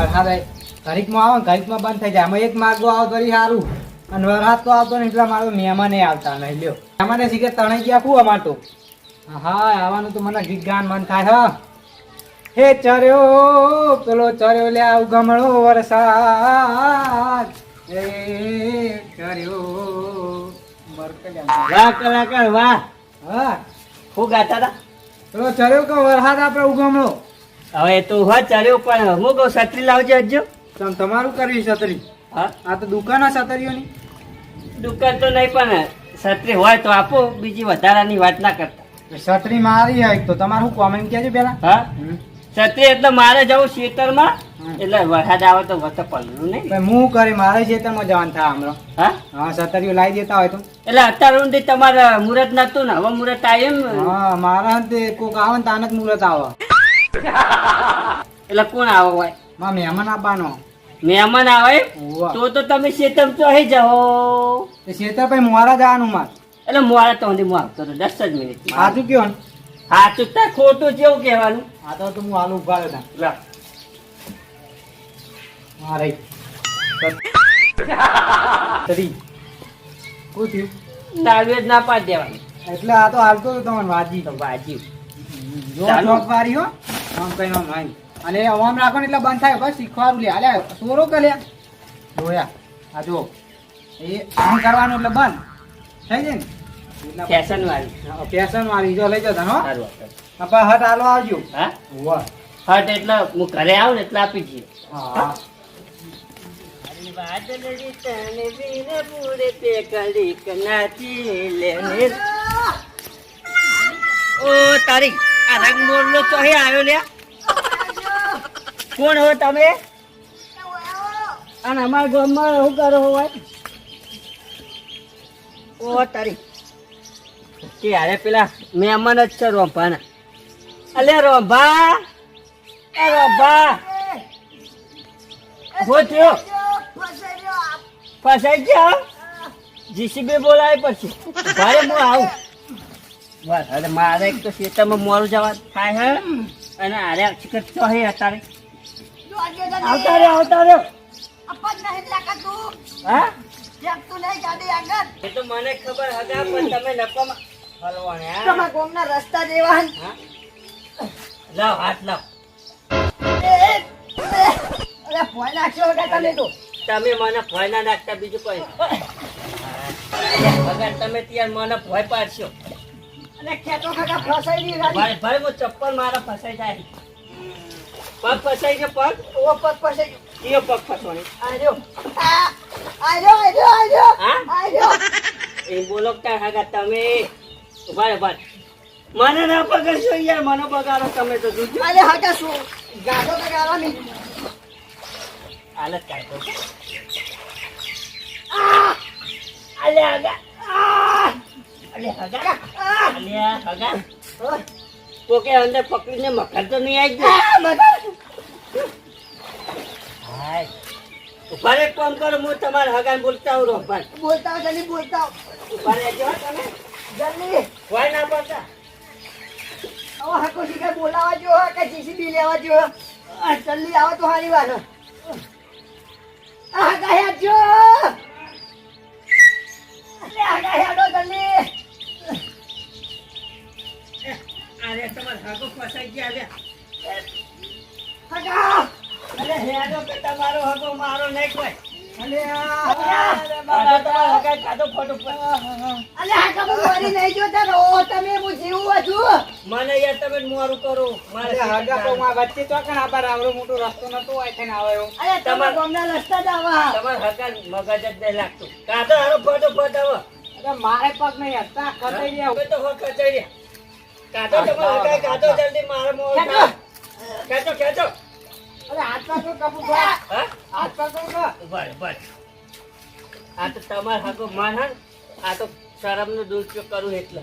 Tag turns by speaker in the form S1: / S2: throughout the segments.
S1: વરસાદ ઘડીકમાં આવે ઘડીકમાં બંધ થઈ જાય. આમાં એક માર્ગો આવો તો સારું અને વરસાદ તો આવતો ને એટલા મારો મહેમાને આવતા નહીં. લ્યો. મહેમાને શીખે તણાઈ ગયા ખૂબ અમાર તો હા આવવાનું તો મને ગીત ગાન મન થાય હા. હે ચર્યો પેલો ચર્યો લે આવ ગમળો વરસાદ. હે ચર્યો.
S2: વાહ કલાકાર વાહ.
S1: હા.
S2: ખૂબ ગાતા હતા
S1: પેલો ચર્યો કે વરસાદ આપણે ઉગમણો
S2: હવે તો હા ચાલ્યો પણ હું કહું છત્રી લાવજો હજો.
S1: તમ તમારું કરવી છત્રી?
S2: હા?
S1: આ તો દુકાન આ છત્રીઓની?
S2: દુકાન તો નહીં પણ છત્રી હોય તો આપો બીજી વધારાની વાત ના કરતા.
S1: છત્રી મારી હોય તો તમારું કોમેન્ટ કહેજો પેલા
S2: હા? છત્રી એટલે મારે જવું
S1: શેતરમાં
S2: એટલે વરસાદ આવે તો વચ્ચે પડવું નહીં.
S1: હું કરી મારે શેતરમાં જવાનું થાય હમણાં
S2: હા?
S1: હા છત્રીઓ લાવી દેતા હોય તો.
S2: એટલે અત્યાર સુધી તમારે મુહૂર્ત નતું ને હવે મુહૂર્ત આવ્યું
S1: હા મારા કોક આવે ને તાને જ મુહૂર્ત આવે.
S2: એટલે કોણ આવો હોય?
S1: માં મહેમાન આવવાનો.
S2: મહેમાન આવે? તો તો તમે શેતમ તો અહીં જાઓ
S1: તે ભાઈ મોરા જવાનું માર.
S2: એટલે મોડા તો હું આવતો હતો દસ જ મિનિટ
S1: સાચું કયો ને?
S2: તો ખોટું જેવું કહેવાનું.
S1: આ તો તું હું આલુ ઊભા રહેતા
S2: મારે
S1: હા થયું?
S2: ના પાડી દેવાની.
S1: એટલે આ તો હાલતો હતો તમને વાજી.
S2: તો વાજી.
S1: જો ચોક વારી હો. આમ કઈ આમ. અને આમ રાખો ને એટલે બંધ થાય. બસ શીખવાડું લે. અલ્યા સોરો કે લ્યા જોયા. આ જો. એ આમ કરવાનું એટલે બંધ. થઈ જાય ને?
S2: ફેશન વાળી.
S1: ફેશન વાળી. જો લઈ જતા હો.
S2: આપણે.
S1: હટ હાલો આવજો.
S2: હા?
S1: વાહ
S2: હટ એટલે હું ઘરે આવું ને એટલે આપી દઈએ.
S1: હા.
S2: નાચી લે. ઓ તારી આ રંગ મોરલો તો અહીં આવ્યો લે કોણ હો તમે? અને અમારા ગામમાં શું કરો હોય ઓ, તારી. કે અરે પેલા મહેમાન જ છે રોંભાના. અલે રોંભા. એ રોંભા. હો થયો? ફસાઈ ગયો? જીસીબી બોલાય પછી. ભારે હું આવું. બસ અરે મારે એક તો ખેતરમાં મોરું જવા થાય હે અને આરે ચિકન તો હે અત્યારે. આવતા રે આવતા રે હા? એ તો મને ખબર હતા પણ તમે નકોમાં હલવાને હા?
S3: રસ્તા જેવા
S2: હા લાવ હાથ લાવ.
S3: અરે ફોન નાખ્યો તમે તો.
S2: તમે મને ભય ના નાખતા બીજું કોઈ. વગર તમે ત્યાં મને ભય પાડશો.
S3: અને ખેતો ખાતા ફસાઈ ગઈ
S2: ભાઈ ભાઈ હું ચપ્પલ મારા ફસાઈ જાય. પગ ફસાઈ ગયો પગ?
S3: ઓ પગ ફસાઈ ગયો.
S2: એ પગ ફસવાની.
S3: આજો આ આજો આજો આજો? આજો
S2: એ બોલો કે હાગા તમે. ઊભા રે ભાઈ મને ના પકડશો યાર મને બગાડો તમે તો જોજો.
S3: અરે હટા શું? ગાડો તો ગાવાની
S2: હાલત કાઢો. હગા આ! અલે હગા અલે હગા કોકે અંદર પકડીને મકર તો નહીં આવી ગયો.
S3: આ
S2: ઊભા રે કોમ કરો હું તમારા હગાને બોલતા હું રોહન
S3: બોલતા હો, જલ્દી બોલતા હો.
S2: ઊભા રહેજો હો તમે.
S3: જલ્દી.
S2: હોય ના પડતા
S3: હવે હકો શીખર બોલાવા જો કે જીસીબી લેવા જો જલ્દી આવો તો હારી વાત આ ગયા જો.
S2: મને યાર તમે મોરું કરો. મારે
S1: હાગા તો માં વચ્ચે તો કણ આબાર આવડો મોટો રસ્તો નતો હોય થઈને આવે એવો.
S3: અરે તમારા ગામના રસ્તા જ આવા.
S2: તમારા હગા મગજ જ નહીં લાગતું. કાઢો હારો ફોટો
S1: અરે મારે પગ નહીં હતા ખસાઈ ગયા
S2: હવે તો હો કચાઈ રહ્યા. કાઢો તમારા હગા કાઢો જલ્દી મારે મોર ખેંચો ખેંચો. આ તો તમારા હગો માન હે? આ તો શરમનો દુરુપયોગ કરું એટલે.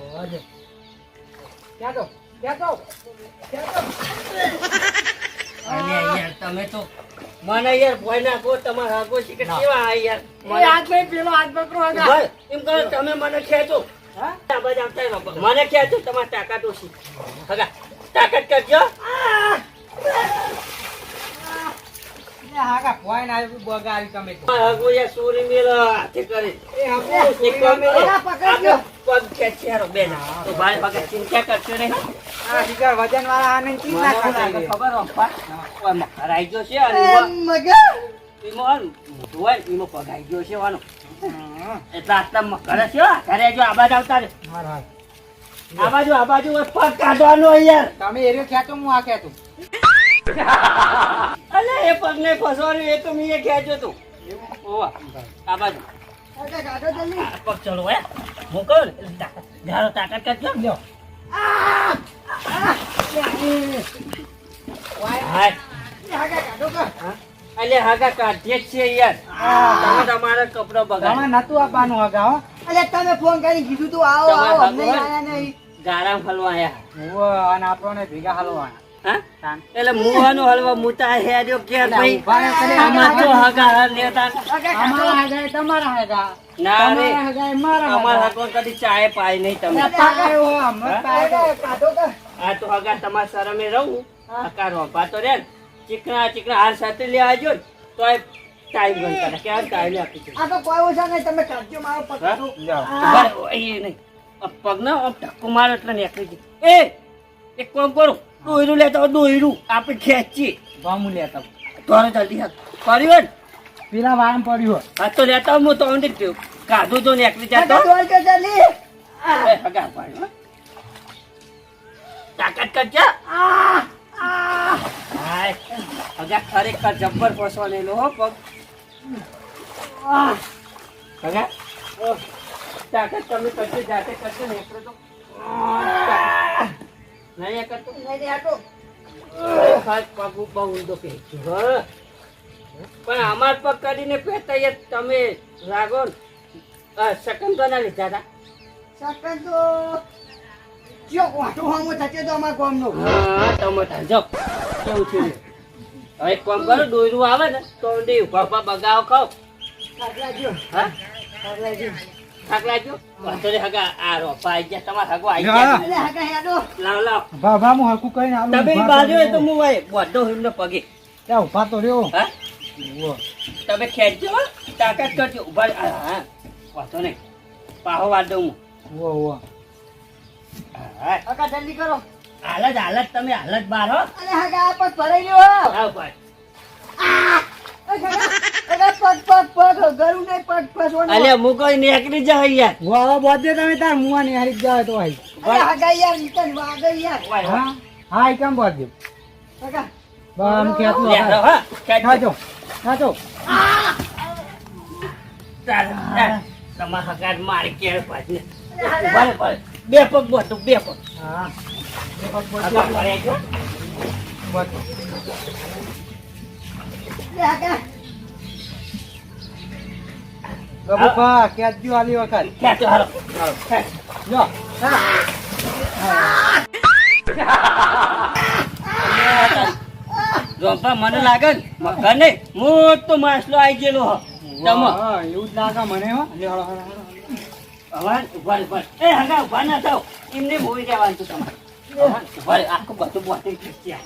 S1: ક્યાં તો? ક્યાં તો? ક્યાં તો?
S2: તમે તો મને યાર ભય નાખો તમારે હાકો છે કે કેવા હા યાર? મને
S1: હાથ ભાઈ પેલો હાથ પકડો હગા.
S2: એમ કરો તમે મને ખેંચો.
S1: હા.
S2: મને ખેંચો તમારે તાકાત ઓછી. હગા. તાકાત કરજો
S1: એ હા કા ભોય ના બગાડી તમે તો
S2: આ બાજુ આ બાજુ પગ કાઢવાનો યાર.
S1: તમે એરિયો ખેંચો હું આ ખેંચું.
S2: અલે એ પગ ને ફસવાનું એ તો મેં ખેંચ્યો તું. ઓવા આ બાજુ. પગ ચલો હે. મોકલ તાકાત ધારો તાકાત લ્યો
S3: કાઢો કા
S2: અલે હાગા કાઢીએ જ યાર. તમે તમારા કપડા બગાડ.
S1: નતું આપવાનું હગા હો?
S3: અલે તમે ફોન કરી કીધું તું આવો આવો અમને આયા નહીં.
S2: ગારામ હલવા આયા.
S1: ઉવ્વ, અને આપણને ભેગા હાલવાના.
S2: એટલે મુવાનો હલવા મુતા હેડ્યો કે ભાઈ આમાં તો હગા લેતા
S1: અમારા હગાએ તમારા હગા.
S2: ના રે. અમારા
S1: હગા.
S2: હગો કદી ચાય પાય નહીં તમે. આ તો હગા તમારા શરમે રહું. હકાર રોપા તો રે. ચીકણા ચીકણા હાર સાથે લે આવજો તો એ ટાઈમ ગણ કરે કે આ ટાઈમ આપી છે
S3: આ તો કોઈ ઓછા નહીં. તમે કાઢજો મારો પકડો
S1: જાઓ.
S2: ઊભા રહો, એ નહીં. પગ ના આમ ધક્કો મારો એટલે નીકળી જાય એ! એક કોમ કરો. દોયરું લેતા દોયરું આપણે ખેંચીએ.
S1: ભામું લેતા
S2: તારે જલ્દી હાથ પડ્યું હોય
S1: પેલા વારમ પડ્યું હોય.
S2: હા તો લેતા હું તો જ કાઢું તો નીકળી જતો.
S3: જલ્દી
S2: હગા પાડ્યો, તાકાત કરજો. હગા ખરેખર જબ્બર ફસવાનેલો હો પગ. હગા ઓહ, તાકાત તમે કરજો જાતે કરજો ને તો. નહીં કરતો.
S3: નહીં આટો.
S2: ખરેખર પગ બહુ ઊંધો. પણ અમાર પગ કરીને પહેરતા યાર તમે રાગો ને. આ શકંદોના લીધા હતા
S3: સકન તો જો વાટો હામો થશે તો અમારા
S2: હા ટમાટા જો. કેવું છે હવે એક કામ કરો દોયરું આવે ને તો ઊંધી ઊભા બગાવ ખાવ.
S3: કાકલાજો
S2: હા
S3: કાકલાજો
S2: થાક લાગ્યો વાંધો નહીં હગા આ રોપા આઈ ગયા તમારા હગો આઈ
S1: હા.
S2: ગયા
S3: અલે હાકા હેડો.
S2: લાવ લાવ.
S1: ભા- ભામું હરખું કરીને આલું.
S2: તમે
S1: ઊભા
S2: બાજુ
S1: તો રહ્યો.
S2: હું ભાઈ બધો એમને પગે.
S1: ત્યાં ઊભા તો રહ્યો.
S2: હા?
S1: ઉવ્વ.
S2: તમે ખેંચજો તાકાત કરજો. ઊભા હા વાંધો નહીં. પાહો વાળ દઉં હું.
S1: ઉવ્વ.
S3: જલ્દી કરો.
S2: હાલત હાલત. તમે હાલત બાર હો.
S3: ભરાઈ
S2: ભાઈ
S3: અલે પગ પગ પગ નહીં પગ ફસવાનો
S2: અલે હું કોઈ નીકળી જાય યાર
S1: હવે બોધે તમે તાર મુવા નિહાળી જ તો આઈ.
S3: અલે હાકા યાર નીકળ વાગર યાર.
S1: હા. હા? એ કેમ બોધ્યો?
S3: હાકા
S1: બસ આમ ખેંચલું
S2: લે,
S1: હા.
S2: હા
S1: ખાજો ખાજો
S2: ચાલ, ચાલ. હગાર મારી ઊભા રહો. બે પગ બોધો, બે પગ.
S1: હા એ પગ
S2: હગા.
S1: બોધ્યો.
S2: ભરે જો.
S1: બોધ્યો.
S3: અલે હાકા
S1: ગબુભા, ખેંચજો આલી વખત
S2: ખેંચો, હારો
S1: જો
S2: રોંપા મને લાગે ને મગર નહીં મોટો માસલો આવી ગયેલો હો. તમો.
S1: એવું જ લાગે મને હો.
S2: હવા ઊભા ઊભા એ હંગા ઊભા ના થાવ. એમને મોઈ તું તમારે. આખું બધું બોટી ખેંચ્યા.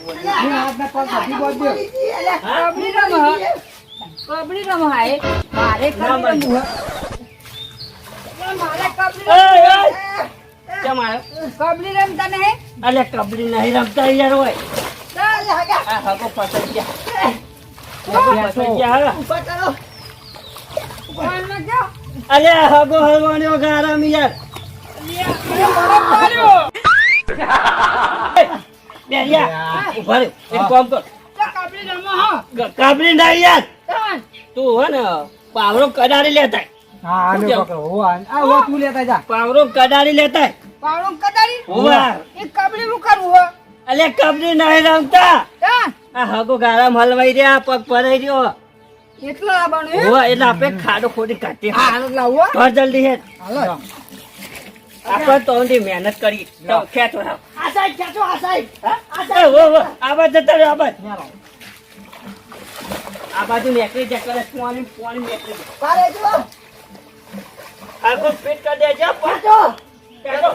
S3: કબડી રમો
S4: કબડી રમાય મારે કબડી રમવું મારે કબડી. કબડી રમતા નહીં?
S2: અલે કબડ્ડી નહીં રમતા યાર હોય હગો ફસાઈ ગયા. ફસાઈ ગયા હવે.
S3: કરો
S2: અલે હગો હલવાણ્યો ગારામ યાર. બેરિયા ઊભા રહો. એક કામ કર.
S4: તો કબડી રમો હો.
S2: ક- ના યાર. તું હો ને પાવરો કડાડી લેતા
S1: હા આને પકડો હો આ હો તું લેતા જા.
S2: પાવરો કડાડી લેતા
S4: પાવરો કડાડી
S2: હો
S4: એ કબડી નું કરવું હો?
S2: અલે કબડી નહીં રમતા. આ હગો ગારામ હલવાઈ રહ્યા પગ ભરાઈ રહ્યો.
S4: એટલો લાવવાનું હે?
S2: એટલે આપણે ખાડો ખોડી કાઢીએ.
S4: હા લાવો
S2: ઘર જલ્દી હે.
S1: હાલો.
S2: આપણે તો મહેનત કરી. ખેંચો
S3: આ સાઈડ ખેંચો આ સાઈડ.
S2: જતા. આ બાજુ મેકરી ચક્કર પોણી પોણી મેકરી
S3: પારે જો.
S2: આખો ફિટ કરી દેજો પાછો ચાલો.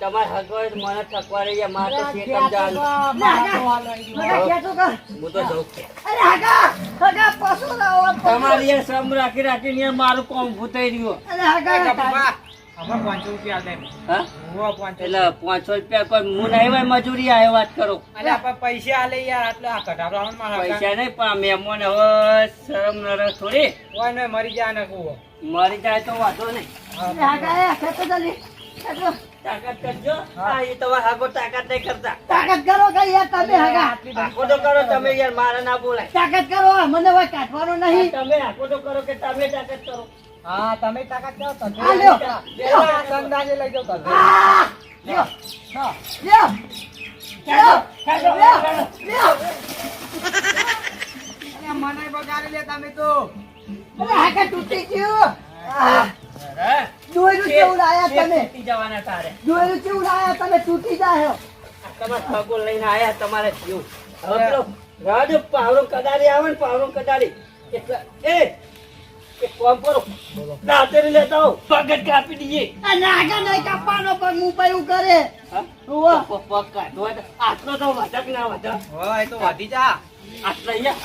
S3: તમારે હગવાડ
S2: મને થકવાડે ગયા મારે તમારી યાર શ્રમ રાખી રાખીને યાર મારું કોમ ભૂતાઈ રહ્યું.
S3: અરે હગા
S1: ગફુરભા, પાંચસો રૂપિયા.
S2: એટલે પાંચસો રૂપિયા કોઈ હું નહીં હોય મજૂરી આવ્યો વાત કરો.
S1: આપણે પૈસા આલે યાર આટલા આ કઢાવડામાં મારા
S2: પૈસા નહીં પણ મહેમાન હવે શરમ નરસ થોડી.
S1: મરી જાય ને કુવો.
S2: મરી જાય તો વાંધો નહીં. તાકાત કરજો. હા. એ તો હાગો તાકાત નહીં કરતા.
S3: તાકાત કરો કે યાર તમે હગા.
S2: હાકો તો કરો તમે યાર મારા ના બોલાય.
S3: તાકાત કરો મને કાઢવાનો નહીં.
S2: તમે હાકો તો કરો કે તમે તાકાત કરો.
S1: હા તમે તાકાત કરો તમે
S3: આ લ્યો.
S1: સંદાજે લઈ જાઓ તમે.
S3: લ્યો.
S1: હા.
S3: લ્યો. લ્યો.
S1: મને બગાડી લે તમે તો.
S3: અરે હગા તૂટી ગયું. દોયરું કેવું લાયા તમે.
S2: તૂટી જવાના તારે.
S3: દોયરું કેવું લાયા તમે તૂટી જાયો
S2: તમારા ખગો લઈને આયા તમારે થયું હવે પેલો રાજો પાવરો કડાડી આવે ને પાવરો એટલે એ એક કામ કરો. દાંતેરી લેતા આવો. કાપી દઈએ
S3: નાગા નહીં કાપવાનો પણ હું પયું કરે.
S2: આટલો તો વધક ના વધક.
S1: હોય તો વધી જા.
S2: આટલા અહીંયા.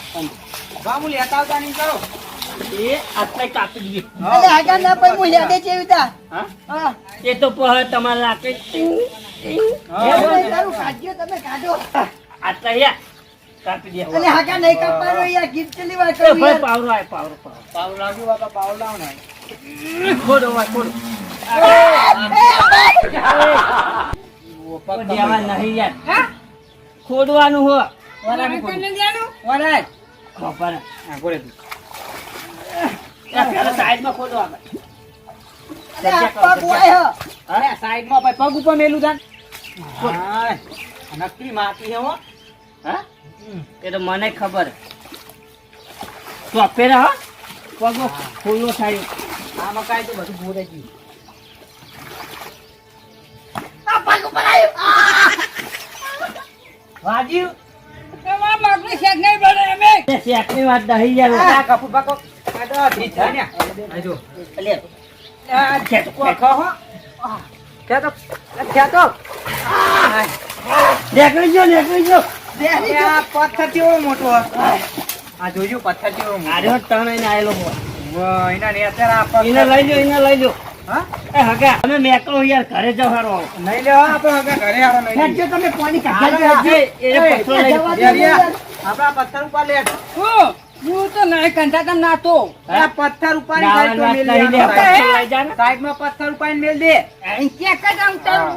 S1: વા લેતા આવતા નહીં કરો.
S2: એ આટલા કાપી દઈએ
S3: અરે આગળ ના પઈ હું હેડે જેવી તા.
S2: હા?
S3: હા.
S2: એ તો પહ તમારે લાગે ટીંગ, ટીંગ.
S3: એવું નહીં કાઢ્યો તમે કાઢો.
S2: આટલા અહીંયા કાપી દે
S3: અને હાકા નહીં કાપવાનો યાર ગીત ચલી વાર
S2: એ
S3: યાર.
S2: પાવરો આય પાવરો પાવરો.
S1: પાવર લાગ્યું બાપા પાવર લાવ ને
S2: ખોડો હોય ખોડો. નહીં યાર. ખોડવાનું હો.
S1: વરાય.
S2: પેલા સાઈડમાં
S3: અરે હો.
S1: સાઈડમાં ભાઈ પગ ઉપર મેલું થાન નકલી માટી છે હો
S2: હા. એ તો મને ખબર. તો આપેલા હા. પગો ખુલ્લો થાય.
S1: આ મકાઈ તો બધું ભૂરે ગયું.
S3: પગ ઉપર આવ્યું.
S1: વાજ્યું
S4: એમાં નહીં બને અમે
S2: એ. વાત દહી યાર
S1: કપૂર પાકો. પથ્થર કેવો મોટો આ જોજો પથ્થર કેવો મોટો
S2: એને લઈ લો એને લઈ લો અમે મેકલો યાર ઘરે જવાનો
S1: નહીં લેવા આપણે ઘરે
S3: તમે પાણી.
S1: આપણા પથ્થર ઉપર લે
S4: હું હું તો તમ
S1: પથ્થર ઉપાડી સાઈડ મેલ દે.
S2: પથ્થર ને.
S1: મેલ દે.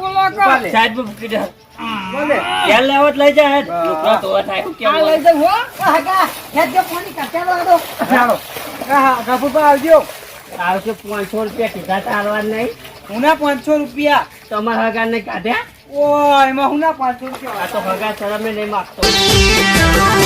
S4: બોલો કો.
S2: મૂકી દે.
S1: બોલે.
S2: યાર લેવો લઈ જા. થાય
S4: આ લઈ દઉં હો.
S3: પાણી
S1: ચાલો હા આવજો.
S2: આવશે પાંચસો રૂપિયા કીધા તારવા નહીં.
S1: હુના પાંચસો રૂપિયા?
S2: તમારા હગા ને કાઢ્યા?
S1: ઓ એમાં હુના પાંચસો રૂપિયા?
S2: આ તો હગા શરમે નહીં માગતો.